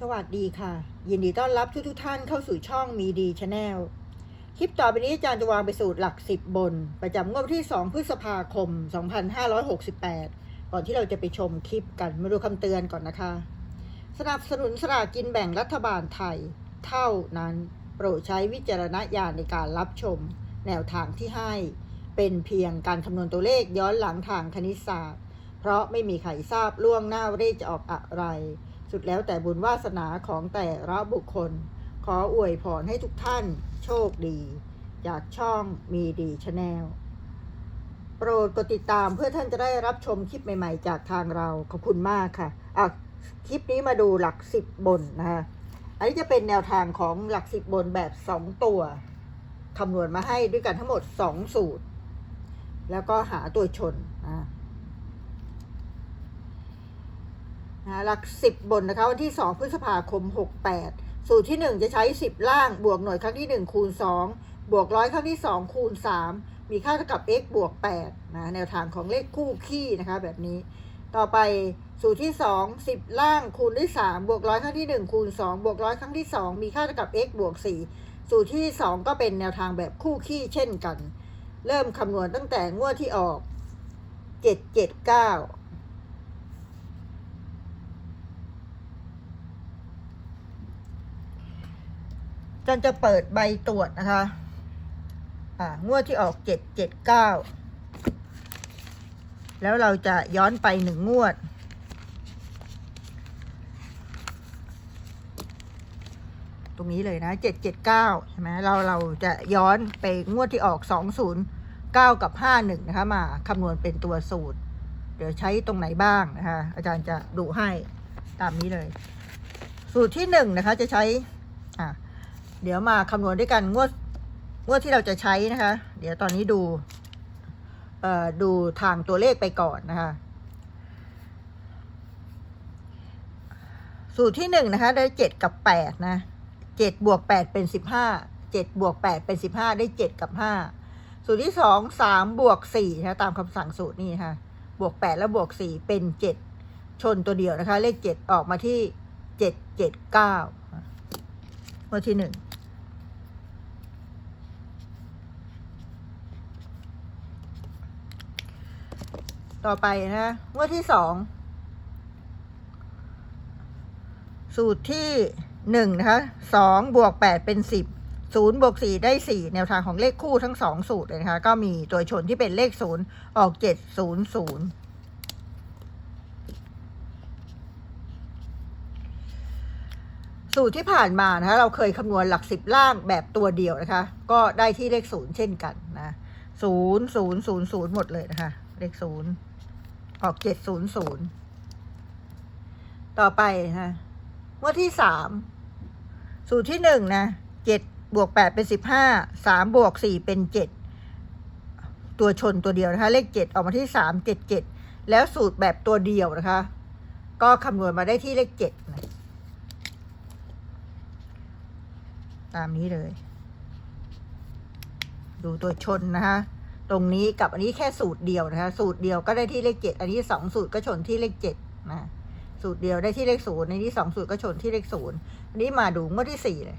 สวัสดีค่ะ ยินดีต้อนรับทุกทุกท่านเข้าสู่ช่องมีดีชาแนลคลิปต่อไปนี้อาจารย์จะวางไปสูตรหลักสิบบน ประจำงวดวันที่ 2 พฤษภาคม 2568 ก่อนที่เราจะไปชมคลิปกันมาดูคำเตือนก่อนนะคะ สนับสนุนสลากกินแบ่งรัฐบาลไทย เท่านั้นโปรดใช้วิจารณญาณในการรับชม แนวทางที่ให้ เป็นเพียงการคำนวณตัวเลขย้อนหลังทางคณิตศาสตร์ เพราะไม่มีใครทราบล่วงหน้าว่าเลขจะออกอะไร สุดแล้วแต่บุญวาสนาของแต่ละบุคคล ขออวยพรให้ทุกท่านโชคดี จากช่องมีดีชาแนลโปรดกดติดตามเพื่อท่านจะได้รับชมคลิปใหม่ๆ จากทางเราขอบคุณมากค่ะอะคลิปนี้มาดูหลักสิบบนนะคะอันนี้จะเป็นแนวทางของหลักสิบบนแบบสองตัวคำนวณมาให้ด้วยกันทั้งหมดสองสูตร แล้วก็หาตัวชนอะ นะหลักสิบบนนะคะวันที่สองพฤษภาคมหกแปดสูตรที่หนึ่งจะใช้สิบล่าง บวกหน่วยครั้งที่หนึ่งคูณสองบวกร้อยครั้งที่สองคูณสามมีค่าเท่ากับ x บวกแปดนะแนวทางของเลขคู่ขี้นะคะแบบนี้ ต่อไปสูตรที่สองสิบล่างคูณด้วยสามบวกร้อยครั้งที่หนึ่งคูณสองบวกร้อยครั้งที่สองมีค่าเท่ากับ x บวกสี่สูตรที่สองก็เป็นแนวทางแบบคู่ขี้เช่นกัน เริ่มคำนวณตั้งแต่งวดที่ออกเจันจะเปิดใบตรวจนะคะ อ่างวดที่ออกเจ็ดเจ็ดเก้าแล้วเราจะย้อนไปหนึ่งงวด ตรงนี้เลยนะเจ็ดเจ็ดเก้าใช่ไหมเราเราจะย้อนไปงวดที่ออกสองศูนย์เก้ากับห้าหนึ่งนะคะมาคำนวณเป็นตัวสูตร เดี๋ยวใช้ตรงไหนบ้างนะคะ อาจารย์จะดูให้ตามนี้เลย สูตรที่หนึ่งนะคะจะใช้อ่า เดี๋ยวมาคำนวณด้วยกันงวดงวดที่เราจะใช้นะคะ เดี๋ยวตอนนี้ดูเอ่อดูทางตัวเลขไปก่อนนะคะ สูตรที่หนึ่งนะคะ ได้เจ็ดกับแปดนะเจ็ดบวกแปดเป็นสิบห้าเจ็ดบวกแปดเป็นสิบห้าได้เจ็ดกับห้าสูตรที่สองสามบวกสี่นะตามคำสั่งสูตรนี่นะคะบวกแปดแล้วบวกสี่เป็นเจ็ดชนตัวเดียวนะคะ เลขเจ็ดออกมาที่เจ็ดเจ็ดเก้างวดที่หนึ่ง ต่อไปนะงวดที่สอง สูตรที่หนึ่งนะคะสองบวกแปดเป็นสิบศูนย์บวกสี่ได้สี่แนวทางของเลขคู่ทั้งสองสูตรเลยนะคะ ก็มีตัวชนที่เป็นเลขศูนย์ออกเจ็ดศูนย์ศูนย์สูตรที่ผ่านมานะคะเราเคยคำนวณหลักสิบล่างแบบตัวเดียวนะคะ ก็ได้ที่เลขศูนย์เช่นกันนะศูนย์ศูนย์ศูนย์ศูนย์หมดเลยนะคะ เลขศูนย์ ออกเจ็ดศูนย์ศูนย์ต่อไปนะงวดที่สามสูตรที่หนึ่งนะเจ็ดบวกแปดเป็นสิบห้าสามบวกสี่เป็นเจ็ดตัวชนตัวเดียวนะคะ เลขเจ็ดออกมาที่สามเจ็ดเจ็ดแล้วสูตรแบบตัวเดียวนะคะ ก็คำนวณมาได้ที่เลขเจ็ดตามนี้เลย ดูตัวชนนะคะ ตรงนี้กับอันนี้แค่สูตรเดียวนะคะ สูตรเดียวก็ได้ที่เลขเจ็ดอันนี้สองสูตรก็ชนที่เลขเจ็ดนะสูตรเดียวได้ที่เลขศูนย์ในที่สองสูตรก็ชนที่เลขศูนย์อันนี้มาดูงวดที่สี่เลย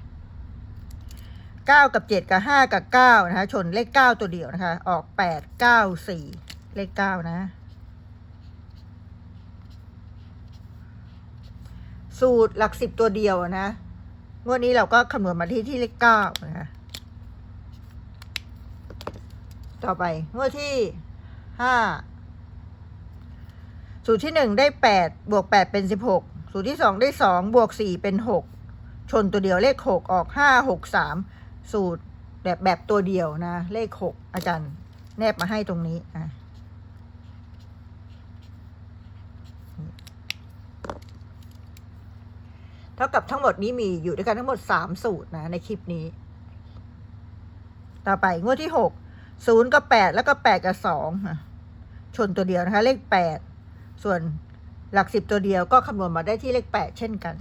เก้ากับเจ็ดกับห้ากับเก้านะคะ ชนเลขเก้าตัวเดียวนะคะ ออกแปดเก้าสี่เลขเก้านะ สูตรหลักสิบตัวเดียวนะงวดนี้เราก็คำนวณมาที่ที่เลขเก้านะคะ ต่อไป งวดที่ห้าสูตรที่หนึ่งได้แปดบวกแปดเป็นสิบหกสูตรที่สองได้สองบวกสี่เป็นหกชนตัวเดียวเลขหกออกห้าหกสามสูตรแบบแบบตัวเดียวนะ เลขหกอาจารย์แนบมาให้ตรงนี้อะเท่ากับทั้งหมดนี้มีอยู่ด้วยกันทั้งหมดสามสูตรนะในคลิปนี้ ต่อไปงวดที่หก ศูนย์กับแปดแล้วก็แปดกับสองชนตัวเดียวนะคะ เลขแปดส่วนหลักสิบตัวเดียวก็คำนวณมาได้ที่เลขแปดเช่นกัน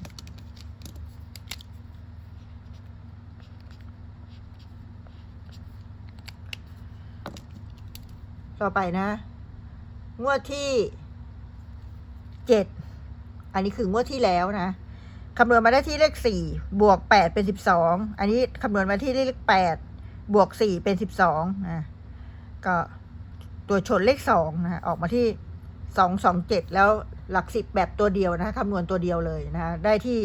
ต่อไปนะ งวดที่เจ็ดอันนี้คืองวดที่แล้วนะคำนวณมาได้ที่เลขสี่บวกแปดเป็นสิบสองอันนี้คำนวณมาที่เลขแปด บวกสี่เป็นสิบสองนะก็ตัวชนเลขสองนะออกมาที่สองสองเจ็ดแล้วหลักสิบแบบตัวเดียวนะคำนวณตัวเดียวเลยนะได้ที่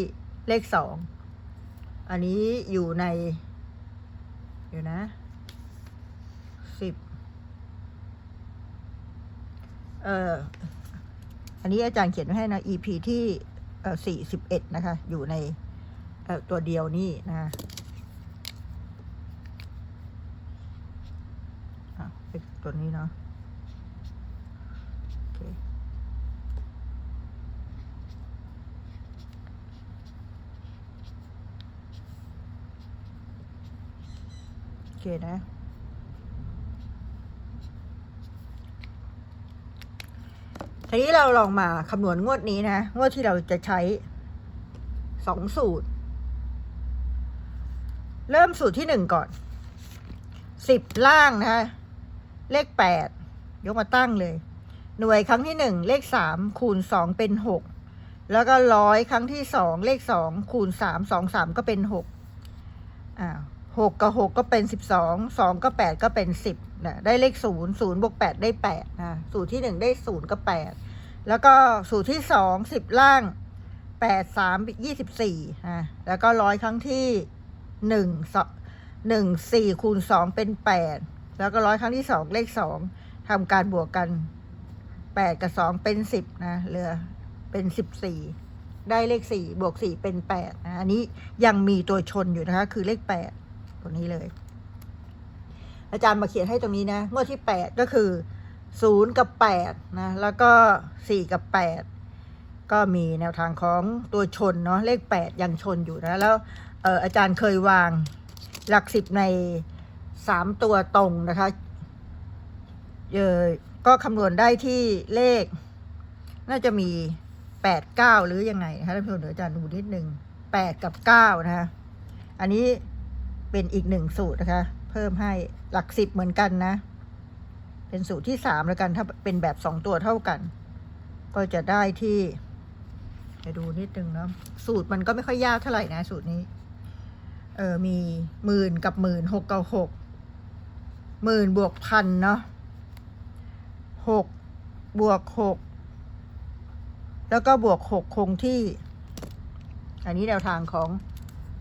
เลขสองอันนี้อยู่ในเดี๋ยวนะสิบเอ่ออันนี้อาจารย์เขียนไว้ให้นะ EP ที่เอ่อสี่สิบเอ็ดนะคะ อยู่ในเอ่อตัวเดียวนี่นะเป็น ตัวนี้เนาะโอเคโอเคนะทีนี้เราลองมาคำนวณงวดนี้นะ งวดที่เราจะใช้สองสูตร เริ่มสูตรที่หนึ่งก่อนสิบล่างนะคะ เลขแปดยกมาตั้งเลย หน่วยครั้งที่หนึ่งเลขสามคูณสองเป็นหกแล้วก็ร้อยครั้งที่สองเลขสองคูณสามสองสามก็เป็นหกอ่าหกกับหกก็เป็นสิบสองสองก็แปดก็เป็นสิบนะได้เลขศูนย์ศูนย์บวกแปดได้แปดนะสูตรที่หนึ่งได้ศูนย์กับแปดแล้วก็สูตรที่สองสิบล่างแปดสามยี่สิบสี่นะแล้วก็ร้อยครั้งที่หนึ่งหนึ่งสี่คูณสองเป็นแปด แล้วก็ร้อยครั้งที่สองเลขสองทำการบวกกันแปดกับสองเป็นสิบนะเหลือเป็นสิบสี่ได้เลขสี่บวกสี่เป็นแปดนะอันนี้ยังมีตัวชนอยู่นะคะ คือเลขแปดตัวนี้เลย อาจารย์มาเขียนให้ตรงนี้นะงวดที่แปดก็คือศูนย์กับแปดนะ แล้วก็สี่กับแปดก็มีแนวทางของตัวชนเนาะเลขแปดยังชนอยู่นะ แล้วอออาจารย์เคยวางหลักสิบใน สามตัวตรงนะคะเออก็คำนวณได้ที่เลข น่าจะมีแปดเก้าหรือยังไงนะคะท่านผู้ชมเดี๋ยวอาจารย์ดูนิดนึงแปดกับเก้านะคะอันนี้เป็นอีกหนึ่งสูตรนะคะ เพิ่มให้หลักสิบเหมือนกันนะ เป็นสูตรที่สามแล้วกันถ้าเป็นแบบสองตัวเท่ากัน ก็จะได้ที่จะดูนิดนึงเนาะสูตรมันก็ไม่ค่อยยากเท่าไหร่นะ สูตรนี้ เออมีหมื่นกับหมื่นหกกับหก หมื่นบวกพันเนาะหกบวกหกแล้วก็บวกหกคงที่ อันนี้แนวทางของ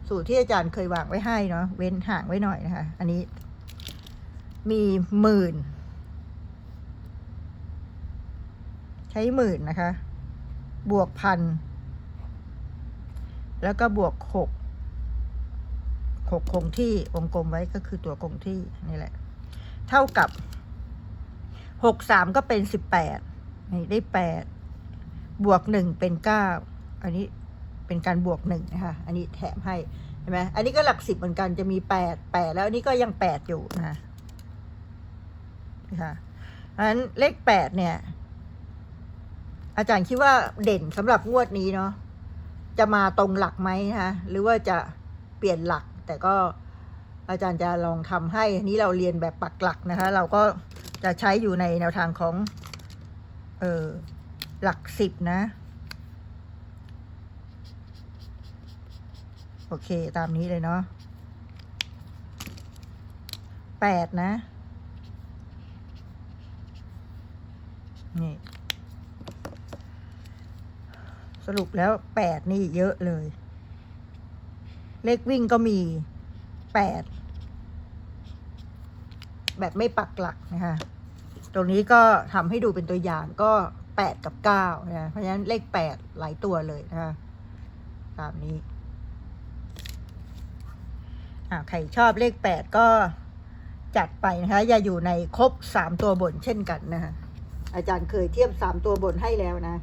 สูตรที่อาจารย์เคยวางไว้ให้เนาะเว้นห่างไว้หน่อยนะคะ อันนี้มีหมื่น ใช้หมื่นนะคะ บวกพัน แล้วก็บวกหกหกคงที่วงกลมไว้ก็คือตัวคงที่นี่แหละ เท่ากับหกสามก็เป็นสิบแปดนี่ได้แปดบวกหนึ่งเป็นเก้าอันนี้เป็นการบวกหนึ่งนะคะอันนี้แถมให้เห็นไหมอันนี้ก็หลักสิบเหมือนกันจะมีแปดแปดแล้วอันนี้ก็ยังแปดอยู่นะคะนะคะเพราะฉะนั้นเลขแปดเนี่ย อาจารย์คิดว่าเด่นสำหรับงวดนี้เนาะจะมาตรงหลักไหมนะคะหรือว่าจะเปลี่ยนหลักแต่ก็ อาจารย์จะลองทำให้นนี้เราเรียนแบบปักหลักนะคะ เราก็จะใช้อยู่ในแนวทางของ เออหลักสิบนะ โอเค ตามนี้เลยเนาะแปดนะ นี่ สรุปแล้วแปดนี่เยอะเลย เลขวิ่งก็มีแปด แบบไม่ปักหลักนะคะตรงนี้ก็ทำให้ดูเป็นตัวอย่างก็แปดกับเก้านะเพราะฉะนั้นเลขแปดหลายตัวเลยนะคะตามนี้อ่าใครชอบเลขแปดก็จัดไปนะคะ อย่าอยู่ในครบสามตัวบนเช่นกันนะคะอาจารย์เคยเทียบสามตัวบนให้แล้วนะ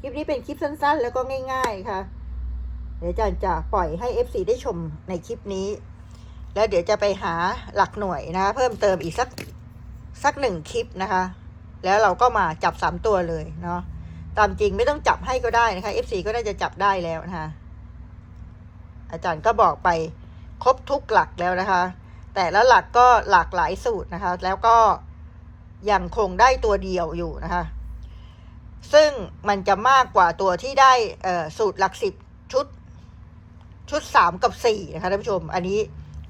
คลิปนี้เป็นคลิปสั้น ๆ แล้วก็ง่าย ๆ ค่ะเดี๋ยวอาจารย์จะปล่อยให้ FC ได้ชมในคลิปนี้ แล้วเดี๋ยวจะไปหาหลักหน่วยนะคะเพิ่มเติมอีกสักสักหนึ่งคลิปนะคะ แล้วเราก็มาจับสามตัวเลยเนาะตามจริงไม่ต้องจับให้ก็ได้นะคะ FC ก็น่าจะจับได้แล้วนะคะอาจารย์ก็บอกไปครบทุกหลักแล้วนะคะ แต่ละหลักก็หลากหลายสูตรนะคะ แล้วก็ยังคงได้ตัวเดียวอยู่นะคะ ซึ่งมันจะมากกว่าตัวที่ได้สูตรหลักสิบชุดชุดสามกับสี่นะคะท่านผู้ชม อันนี้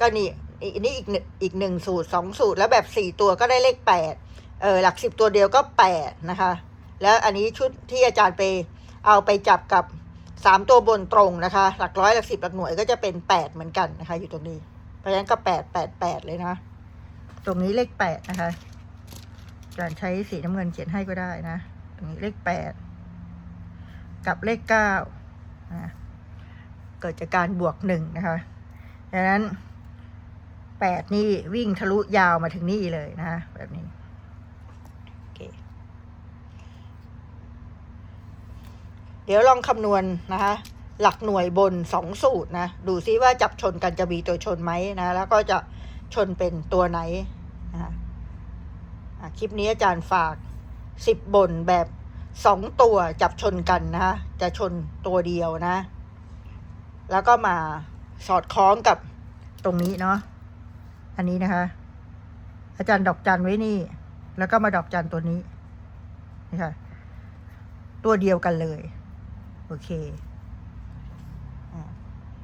ก็นี่อันนี้อีกหนึ่งอีกหนึ่งสูตรสองสูตร แล้วแบบสี่ตัวก็ได้เลขแปดเออหลักสิบตัวเดียวก็แปดนะคะ แล้วอันนี้ชุดที่อาจารย์ไปเอาไปจับกับสามตัวบนตรงนะคะ หลักร้อยหลักสิบหลักหน่วยก็จะเป็นแปดเหมือนกันนะคะ อยู่ตรงนี้ เพราะฉะนั้นก็แปดแปดแปดเลยนะ ตรงนี้เลขแปดนะคะอาจารย์ใช้สีน้ำเงินเขียนให้ก็ได้นะ ตรงนี้เลขแปดกับเลขเก้านะเกิดจากการบวกหนึ่งนะคะดังนั้น แปดนี่วิ่งทะลุยาวมาถึงนี่เลยนะ แบบนี้โอเคเดี๋ยวลองคำนวณนะคะ หลักหน่วยบนสองสูตรนะ ดูซิว่าจับชนกันจะมีตัวชนไหมนะ แล้วก็จะชนเป็นตัวไหนนะคลิปนี้อาจารย์ฝากสิบบนแบบสองตัวจับชนกันนะ จะชนตัวเดียวนะ แล้วก็มาสอดคล้องกับตรงนี้เนาะ อันนี้นะคะ อาจารย์ดอกจันไว้นี่ แล้วก็มาดอกจันตัวนี้นี่ค่ะตัวเดียวกันเลย โอเค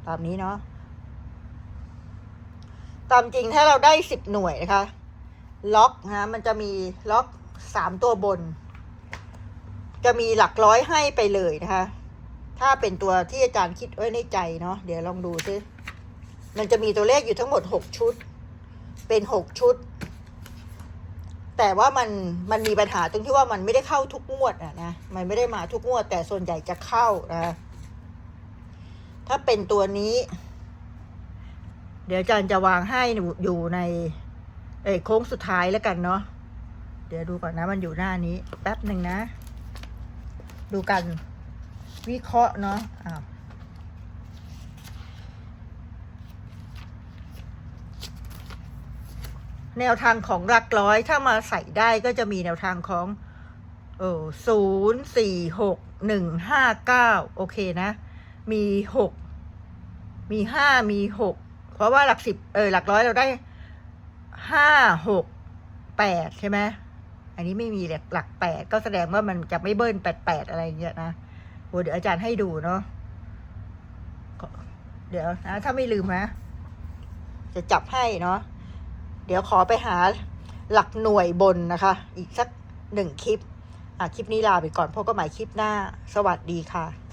ตามนี้เนาะตามจริงถ้าเราได้สิบหน่วยนะคะ ล็อกนะมันจะมีล็อกสามตัวบน จะมีหลักร้อยให้ไปเลยนะคะ ถ้าเป็นตัวที่อาจารย์คิดไว้ในใจเนาะเดี๋ยวลองดูซิมันจะมีตัวเลขอยู่ทั้งหมดหกชุด เป็นหกชุด แต่ว่ามันมันมีปัญหาตรงที่ว่ามันไม่ได้เข้าทุกงวดอะนะมันไม่ได้มาทุกงวด แต่ส่วนใหญ่จะเข้านะถ้าเป็นตัวนี้ เดี๋ยวอาจารย์จะวางให้อยู่ในเอ้โค้งสุดท้ายแล้วกันเนาะเดี๋ยวดูก่อนนะมันอยู่หน้านี้ แป๊บหนึ่งนะ ดูกันวิเคราะห์เนาะอ้าว แนวทางของหลักร้อยถ้ามาใส่ได้ก็จะมีแนวทางของเออศูนย์สี่หกหนึ่งห้าเก้าโอเคนะ มีหกมีห้ามีหกเพราะว่าหลักสิบเออหลักร้อยเราได้ห้าหกแปดใช่ไหมอันนี้ไม่มีหลักหลักแปดก็แสดงว่ามันจะไม่เบิ้ลแปดแปดอะไรเงี้ยนะโหเดี๋ยวอาจารย์ให้ดูเนาะเดี๋ยวนะ ถ้าไม่ลืมนะ จะจับให้เนาะ ดี๋ยวขอไปหาหลักหน่วยบนนะคะ อีกสักหนึ่งคลิป อะ คลิปนี้ลาไปก่อนพบกันใหม่คลิปหน้า สวัสดีค่ะ